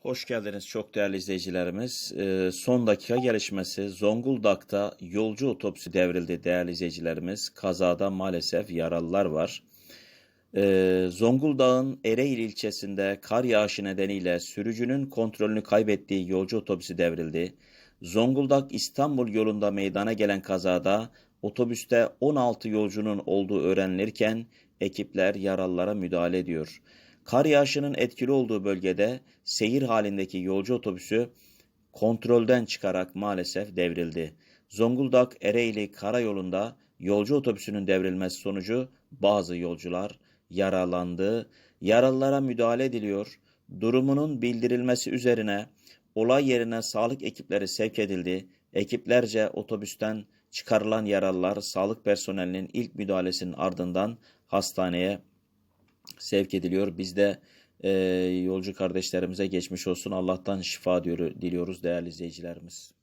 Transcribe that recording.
Hoş geldiniz çok değerli izleyicilerimiz. Ee, son dakika gelişmesi Zonguldak'ta yolcu otobüsü devrildi değerli izleyicilerimiz. Kazada maalesef yaralılar var. Ee, Zonguldak'ın Ereğli ilçesinde kar yağışı nedeniyle sürücünün kontrolünü kaybettiği yolcu otobüsü devrildi. Zonguldak İstanbul yolunda meydana gelen kazada otobüste 16 yolcunun olduğu öğrenilirken ekipler yaralılara müdahale ediyor. Kar yağışının etkili olduğu bölgede seyir halindeki yolcu otobüsü kontrolden çıkarak maalesef devrildi. Zonguldak Ereğli karayolunda yolcu otobüsünün devrilmesi sonucu bazı yolcular yaralandı. Yaralılara müdahale ediliyor. Durumunun bildirilmesi üzerine olay yerine sağlık ekipleri sevk edildi. Ekiplerce otobüsten çıkarılan yaralılar sağlık personelinin ilk müdahalesinin ardından hastaneye sevk ediliyor. Biz de e, yolcu kardeşlerimize geçmiş olsun. Allah'tan şifa diyor, diliyoruz değerli izleyicilerimiz.